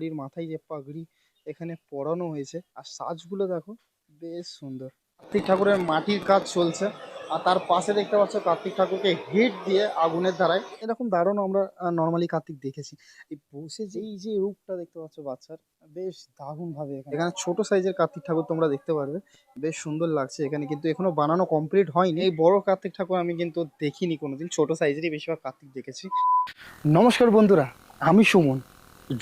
সবারই মাথায় যে পাগড়ি এখানে পরানো হয়েছে। আর সাজগুলো দেখো, বেশ সুন্দর। কার্তিক ঠাকুরের মাটির কাজ চলছে। আর তার পাশে দেখতে পাচ্ছ কার্তিক ঠাকুরকে হিট দিয়ে আগুনের দ্বারায় এরকম দারুণ আমরা নর্মালি কার্তিক দেখেছি। এই বসে যে এই যে রূপটা দেখতে পাচ্ছ বাচ্চার, বেশ দারুণ ভাবে এখানে। এখানে ছোট সাইজের কার্তিক ঠাকুর তোমরা দেখতে পারবে। বেশ সুন্দর লাগছে এখানে, কিন্তু এখনও বানানো কমপ্লিট হয়নি। এই বড় কার্তিক ঠাকুর আমি কিন্তু দেখিনি কোনোদিন। ছোট সাইজেরই বেশিরভাগ কার্তিক দেখেছি। নমস্কার বন্ধুরা, আমি সুমন।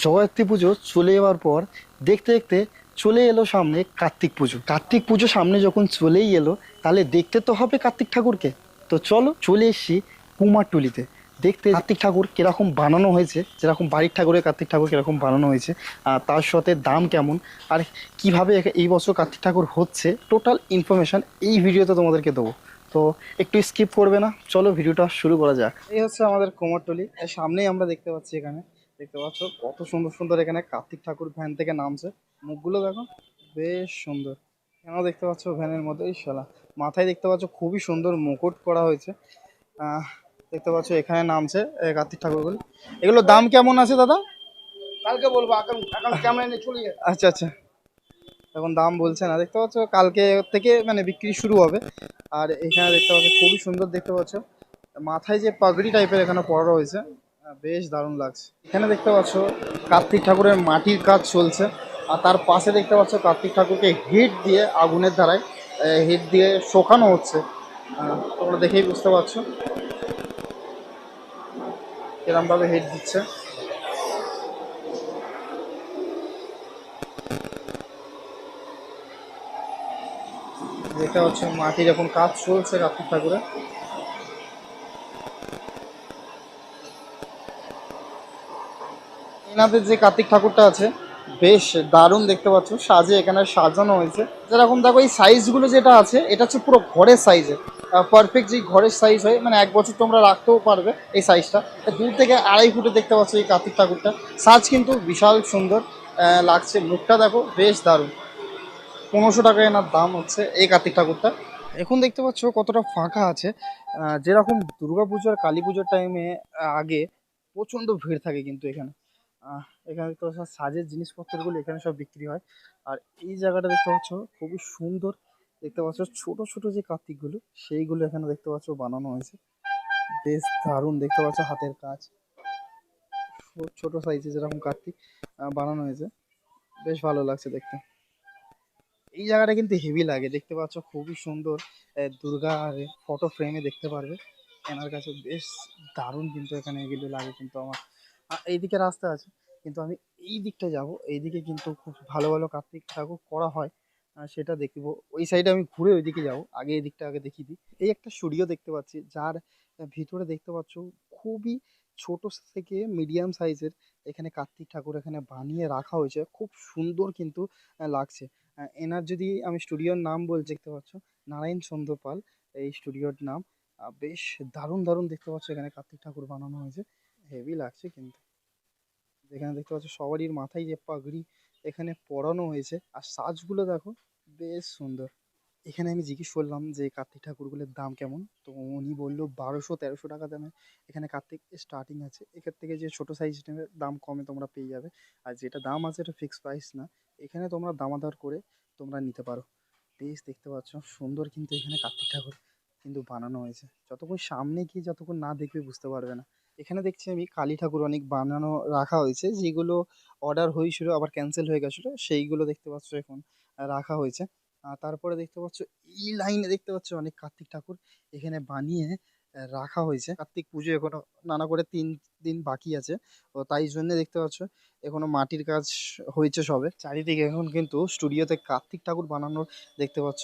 জয়ত্রী পুজো চলে যাওয়ার পর দেখতে দেখতে চলে এলো সামনে কার্তিক পুজো। কার্তিক পুজো সামনে যখন চলেই এলো, তাহলে দেখতে তো হবে কার্তিক ঠাকুরকে। তো চলো চলে এসছি কুমারটুলিতে। দেখতে কার্তিক ঠাকুর কীরকম বানানো হয়েছে, যেরকম বাড়ির ঠাকুরের কার্তিক ঠাকুর কীরকম বানানো হয়েছে, আর তার সাথে দাম কেমন, আর কীভাবে এই বছর কার্তিক ঠাকুর হচ্ছে টোটাল ইনফরমেশন এই ভিডিওতে তোমাদেরকে দেবো। তো একটু স্কিপ করবে না, চলো ভিডিওটা শুরু করা যাক। এই হচ্ছে আমাদের কুমারটুলি সামনেই আমরা দেখতে পাচ্ছি এখানে। দেখতে পাচ্ছ কত সুন্দর সুন্দর এখানে কার্তিক ঠাকুর ভ্যান থেকে নামছে। মুখগুলো দেখো বেশ সুন্দর। কেন দেখতে পাচ্ছ ভ্যানের মধ্যে? এই শালা মাথায় দেখতে পাচ্ছ খুবই সুন্দর মুকুট করা হয়েছে। দেখতে পাচ্ছ এখানে নামছে কার্তিক ঠাকুরগুলো। এগুলো দাম কেমন আছে দাদা? কালকে বলব চলে যাবে। আচ্ছা আচ্ছা। এখন দাম বলছে না। দেখতে পাচ্ছ কালকে থেকে মানে বিক্রি শুরু হবে। আর এখানে দেখতে পাচ্ছ খুবই সুন্দর দেখতে পাচ্ছ। মাথায় যে পাগড়ি টাইপের এখানে পড়া রয়েছে বেশ দারুণ লাগছে। এখানে দেখতে পাচ্ছ কার্তিক ঠাকুরের মাটির কাজ চলছে, আর তার পাশে দেখতে পাচ্ছ কার্তিক ঠাকুরকে হিট দিয়ে আগুনের দ্বারায় হিট দিয়ে শোকানো হচ্ছে। তোমরা দেখেই বুঝতে পারছ। এরমভাবে হিট দিচ্ছে। দেখতে পাচ্ছ মাটির এখন কাজ চলছে কার্তিক ঠাকুরের। এনাদের যে কার্তিক ঠাকুরটা আছে, বেশ দারুণ দেখতে পাচ্ছ, সাজে এখানে সাজানো হয়েছে। যেরকম দেখো, এই সাইজগুলো যেটা আছে, এটা হচ্ছে পুরো ঘরের সাইজের পারফেক্ট যে ঘরের সাইজ হয় মানে এক বছর তোমরা রাখতেও পারবে এই সাইজটা দূর থেকে আড়াই ফুটে দেখতে পাচ্ছ এই কার্তিক ঠাকুরটা। সাজ কিন্তু বিশাল সুন্দর লাগছে। মুখটা দেখো, বেশ দারুণ। পনেরোশো টাকা এনার দাম হচ্ছে এই কার্তিক ঠাকুরটা। এখন দেখতে পাচ্ছ কতটা ফাঁকা আছে। যেরকম দুর্গা পুজোর কালী পুজোর টাইমে আগে প্রচণ্ড ভিড় থাকে কিন্তু এখানে। এখানে পাচ্ছ সাজের জিনিসপত্রগুলো এখানে সব বিক্রি হয়। আর এই জায়গাটা দেখতে পাচ্ছ, খুবই সুন্দর। দেখতে পাচ্ছ ছোট ছোট যে কার্তিকগুলো, সেইগুলো এখানে দেখতে পাচ্ছ বানানো হয়েছে। বেশ দারুণ, দেখতে পাচ্ছ হাতের কাজ। ছোট- সাইজে যেরকম কার্তিক বানানো হয়েছে। বেশ ভালো লাগছে দেখতে। এই জায়গাটা কিন্তু হেভি লাগে, দেখতে পাচ্ছ খুবই সুন্দর। দুর্গা ফটো ফ্রেমে দেখতে পারবে। এনার কাছে বেশ দারুণ কিন্তু এখানে এগুলো লাগে কিন্তু আমার। এইদিকে রাস্তা আছে, কিন্তু আমি এই দিকটা যাব। এইদিকে কিন্তু খুব ভালো ভালো কার্তিক ঠাকুর করা হয় সেটা দেখব। ওই সাইডে আমি ঘুরে ওইদিকে যাব, আগে এই দিকটা আগে দেখিয়ে দিই। এই একটা স্টুডিও দেখতে পাচ্ছি, যার ভিতরে দেখতে পাচ্ছ খুবই ছোট থেকে মিডিয়াম সাইজের এখানে কার্তিক ঠাকুর এখানে বানিয়ে রাখা হয়েছে। খুব সুন্দর কিন্তু লাগছে। এনার যদি আমি স্টুডিওর নাম বলছি দেখতে পাচ্ছ, নারায়ণ চন্দ্রপাল এই স্টুডিওর নাম। বেশ দারুণ দারুণ দেখতে পাচ্ছ এখানে কার্তিক ঠাকুর বানানো হয়েছে। হেভি লাগছে কিন্তু। এখানে দেখতে পাচ্ছ সবারই মাথায় যে পাগড়ি এখানে পরানো হয়েছে। আর সাজগুলো দেখো, বেশ সুন্দর। এখানে আমি জিজ্ঞেস করলাম যে কার্তিক ঠাকুরগুলোর দাম কেমন? তো উনি বলল বারোশো, তেরোশো টাকা দামে। এখানে কার্তিক স্টার্টিং আছে। এখান থেকে যে ছোটো সাইজ দাম কমে তোমরা পেয়ে যাবে। আর যেটা দাম আছে এটা ফিক্সড প্রাইস না। এখানে তোমরা দামাদার করে তোমরা নিতে পারো। বেশ দেখতে পাচ্ছ, সুন্দর কিন্তু এখানে কার্তিক ঠাকুর কিন্তু বানানো হয়েছে। যতক্ষণ সামনে গিয়ে যতক্ষণ না দেখবে বুঝতে পারবে না। এখানে দেখছি আমি কালী ঠাকুর অনেক বানানো রাখা হয়েছে, যেগুলো অর্ডার হয়েছিল, আবার ক্যান্সেল হয়ে গেছিল, সেইগুলো দেখতে পাচ্ছ এখন রাখা হয়েছে। তারপরে দেখতে পাচ্ছ, এই লাইনে দেখতে পাচ্ছ অনেক কার্তিক ঠাকুর এখানে বানিয়ে রাখা হয়েছে। কার্তিক পুজো এখনও নানা করে তিন দিন বাকি আছে তো তাই জন্য দেখতে পাচ্ছ এখনও মাটির কাজ হয়েছে সবে। চারিদিকে এখন কিন্তু স্টুডিওতে কার্তিক ঠাকুর বানানোর দেখতে পাচ্ছ,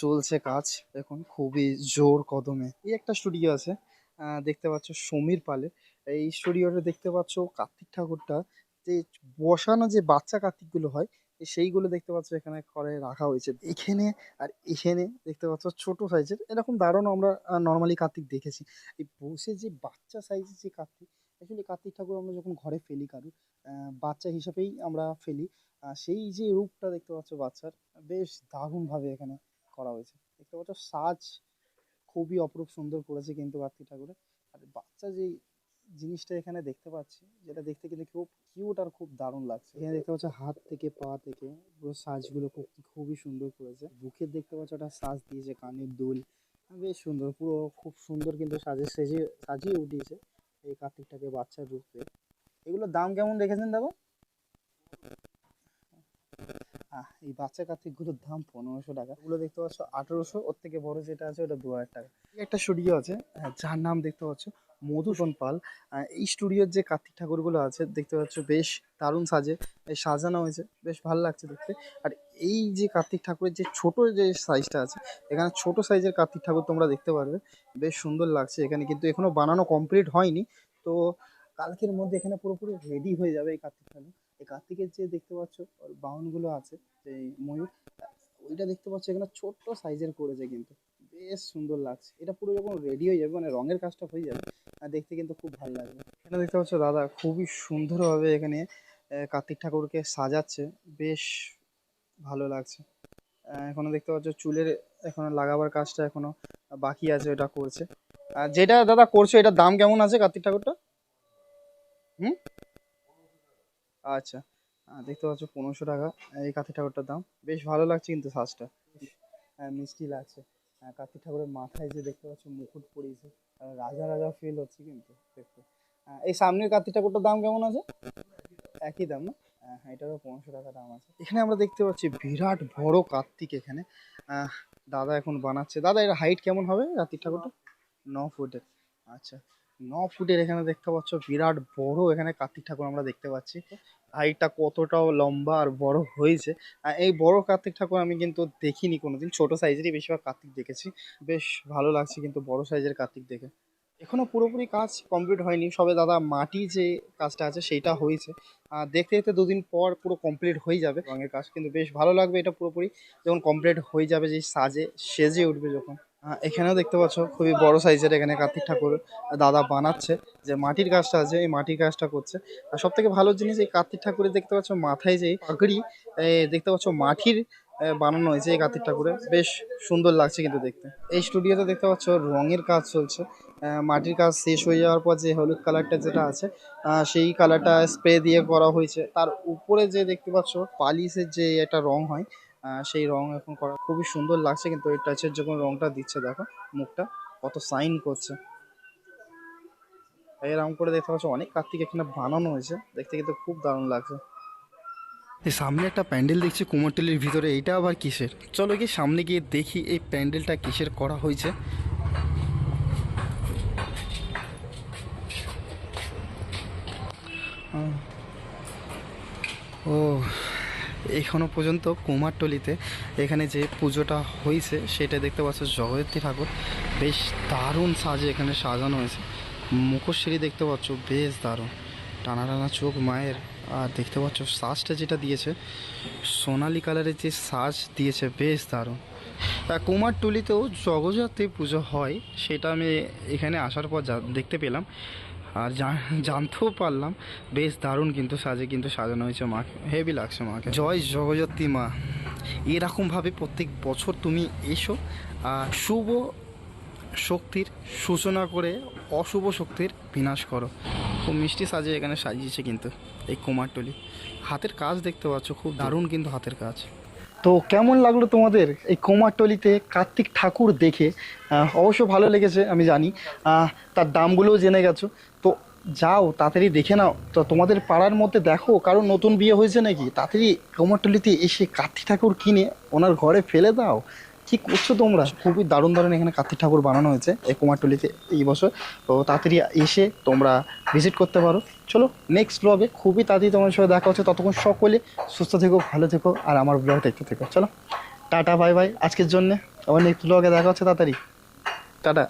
চলছে কাজ। এখন খুবই জোর কদমে। এই একটা স্টুডিও আছে দেখতে পাচ্ছ সমীর পালে। এই স্টুডিওটা দেখতে পাচ্ছ কার্তিক ঠাকুরটা। যে বসানো যে বাচ্চা কার্তিকগুলো হয় সেইগুলো দেখতে পাচ্ছ এখানে করে রাখা হয়েছে। এখানে আর এখানে দেখতে পাচ্ছ ছোট সাইজের এরকম দারুণ আমরা নর্মালি কার্তিক দেখেছি। এই বসে যে বাচ্চা সাইজের যে কার্তিক অ্যাকচুয়ালি কার্তিক ঠাকুর আমরা যখন ঘরে ফেলি কারু বাচ্চা হিসেবেই আমরা ফেলি। সেই যে রূপটা দেখতে পাচ্ছ বাচ্চার, বেশ দারুণভাবে এখানে করা হয়েছে। দেখতে পাচ্ছ সাজ খুবই অপরূপ সুন্দর করেছে কিন্তু কার্তিক ঠাকুরের। আর বাচ্চা যে জিনিসটা এখানে দেখতে পাচ্ছি যেটা দেখতে কিন্তু খুব কিউট আর খুব দারুণ লাগছে। এখানে দেখতে পাচ্ছ হাত থেকে পা থেকে পুরো সাজগুলো খুব খুবই সুন্দর করেছে। বুকের দেখতে পাচ্ছ একটা সাজ দিয়েছে কানের দুল। বেশ সুন্দর পুরো খুব সুন্দর কিন্তু সাজে সেজে সাজিয়ে উঠিয়েছে এই কার্তিকটাকে বাচ্চার রূপে। এগুলোর দাম কেমন রেখেছেন আহ, এই বাচ্চা কার্তিকগুলোর দাম পনেরোশো টাকা। এগুলো দেখতে পাচ্ছ আঠেরোশো ওর থেকে বড় যেটা আছে ওটা দু হাজার টাকা একটা স্টুডিও আছে আহ, যার নাম দেখতে পাচ্ছ মধুসূদন পাল। এই স্টুডিওর যে কার্তিক ঠাকুরগুলো আছে দেখতে পাচ্ছ বেশ দারুণ সাজে সাজানো হয়েছে বেশ ভালো লাগছে দেখতে। আর এই যে কার্তিক ঠাকুরের যে ছোট যে সাইজটা আছে এখানে ছোট সাইজের কার্তিক ঠাকুর তোমরা দেখতে পারবে। বেশ সুন্দর লাগছে এখানে কিন্তু এখনও বানানো কমপ্লিট হয়নি। তো কালকের মধ্যে এখানে পুরোপুরি রেডি হয়ে যাবে এই কার্তিক ঠাকুর। কার্তিকের যে দেখতে পাচ্ছ, ওর বাহনগুলো আছে, যে ময়ূর, ওইটা দেখতে পাচ্ছ এখানে ছোট্ট সাইজের করেছে কিন্তু। বেশ সুন্দর লাগছে। এটা পুরো যখন রেডি হয়ে যাবে মানে রঙের কাজটা হয়ে যাবে দেখতে কিন্তু খুব ভালো লাগবে। এখানে দেখতে পাচ্ছ দাদা, খুবই সুন্দরভাবে এখানে কার্তিক ঠাকুরকে সাজাচ্ছে। বেশ ভালো লাগছে। এখনও দেখতে পাচ্ছ চুলের এখনও লাগাবার কাজটা এখনও বাকি আছে, ওটা করছে। আর যেটা দাদা করছ, এটার দাম কেমন আছে কার্তিক ঠাকুরটা? হুম? আচ্ছা। দেখতে পাচ্ছ পনেরোশো টাকা। এই কার্তিক ঠাকুরটার দাম। বেশ ভালো লাগছে কিন্তু সাজটা। হ্যাঁ মিষ্টি লাগছে। কার্তিক ঠাকুরের মাথায় যে দেখতে পাচ্ছ মুকুট পরিয়েছে আহ, রাজা রাজা ফিল হচ্ছে কিন্তু দেখতে। এই সামনের কার্তিক ঠাকুরটার দাম কেমন আছে? একই দাম না? হ্যাঁ এটারও পনেরোশো টাকা দাম আছে। এখানে আমরা দেখতে পাচ্ছি বিরাট বড় কার্তিক এখানে। দাদা এখন বানাচ্ছে। দাদা এর হাইট কেমন হবে কার্তিক ঠাকুরটা ন ফুটের। আচ্ছা। ন ফুটের এখানে দেখতে পাচ্ছ বিরাট বড় এখানে কার্তিক ঠাকুর আমরা দেখতে পাচ্ছি। হাইটটা কতটাও লম্বা আর বড় হয়েছে। এই বড় কার্তিক ঠাকুর আমি কিন্তু দেখিনি কোনোদিন। ছোট সাইজেরই বেশিরভাগ কার্তিক দেখেছি। বেশ ভালো লাগছে কিন্তু বড় সাইজের কার্তিক দেখে। এখনও পুরোপুরি কাজ কমপ্লিট হয়নি। সবে দাদা মাটি যে কাজটা আছে সেইটা হয়েছে। দেখতে দেখতে দুদিন পর পুরো কমপ্লিট হয়ে যাবে রঙের কাজ। কিন্তু বেশ ভালো লাগবে এটা পুরোপুরি। যখন কমপ্লিট হয়ে যাবে যে সাজে, সেজে উঠবে যখন। এখানেও দেখতে পাচ্ছ, খুবই বড় সাইজের এখানে কার্তিক ঠাকুর দাদা বানাচ্ছে, যে মাটির কাজটা আছে এই মাটির কাজটা করছে। আর সব থেকে ভালো জিনিস, এই কার্তিক ঠাকুরের দেখতে পাচ্ছ মাথায় যে পাগড়ি দেখতে পাচ্ছ মাটির বানানো হয়েছে এই কার্তিক ঠাকুরের বেশ সুন্দর লাগছে কিন্তু দেখতে। এই স্টুডিওতে দেখতে পাচ্ছ রঙের কাজ চলছে মাটির কাজ শেষ হয়ে যাওয়ার পর যে হলুদ কালারটা যেটা আছে সেই কালারটা স্প্রে দিয়ে করা হয়েছে। তার উপরে যে দেখতে পাচ্ছ, পালিশের যে একটা রং হয় সেই রং এখন করা খুবই সুন্দর লাগছে, কিন্তু ওই টাচের যখন রংটা দিচ্ছে, দেখো মুখটা কত সাইন করছে। এরকম করে দেখতে পাচ্ছ, অনেক কার্তিক এখানে বানানো হয়েছে, দেখতে কিন্তু খুব দারুণ লাগছে। সামনে একটা প্যান্ডেল দেখছি কুমোরটলির ভিতরে, এইটা আবার কিসের? চলো কি সামনে গিয়ে দেখি এই প্যান্ডেলটা কিসের করা হয়েছে। ও এখনও পর্যন্ত কুমারটলিতে এখানে যে পুজোটা হয়েছে, সেটা দেখতে পাচ্ছ জগদ্ধাত্রী ঠাকুর। বেশ দারুণ সাজে এখানে সাজানো হয়েছে। মুখশ্রী দেখতে পাচ্ছ, বেশ দারুণ। টানা টানা চোখ মায়ের। আর দেখতে পাচ্ছ, সাজটা যেটা দিয়েছে, সোনালি কালারের যে সাজ দিয়েছে, বেশ দারুণ। তা কুমারটুলিতেও জগদ্ধাত্রী পুজো হয়, সেটা আমি এখানে আসার পর জা- দেখতে পেলাম। আর জানতেও পারলাম, বেশ দারুণ কিন্তু সাজে কিন্তু সাজানো হয়েছে মাকে, হেভি লাগছে মাকে। জয় জগজ্যোতি মা। এরকমভাবে প্রত্যেক বছর তুমি এসো, আর শুভ শক্তির সূচনা করে অশুভ শক্তির বিনাশ করো। খুব মিষ্টি সাজে এখানে সাজিয়েছে কিন্তু এই কুমারটলি। হাতের কাজ দেখতে পাচ্ছ, খুব দারুণ কিন্তু হাতের কাজ। তো কেমন লাগল তোমাদের এই কুমারটলিতে কার্তিক ঠাকুর দেখে? অবশ্য ভালো লেগেছে, আমি জানি। তার দামগুলোও জেনে গেছো। তো যাও, তাড়াতাড়ি দেখে নাও। তো তোমাদের পাড়ার মধ্যে দেখো কারণ নতুন বিয়ে হয়েছে নাকি? তাড়াতাড়ি কুমারটলিতে এসে কার্তিক ঠাকুর কিনে ওনার ঘরে ফেলে দাও। কি করছ তোমরা? খুবই দারুণ দারুণ এখানে কার্তিক ঠাকুর বানানো হয়েছে এই কুমারটুলিতে এই বছর। তো তাড়াতাড়ি এসে তোমরা ভিজিট করতে পারো। চলো নেক্সট ব্লগে খুবই তাড়াতাড়ি তোমার সঙ্গে দেখা হচ্ছে। ততক্ষণ সকলে সুস্থ থেকো, ভালো থেকো, আর আমার ব্লগ দেখতে থেকো। চলো, টাটা বাই বাই আজকের জন্যে আবার নেক্সট ব্লগে দেখা হচ্ছে তাড়াতাড়ি। টাটা।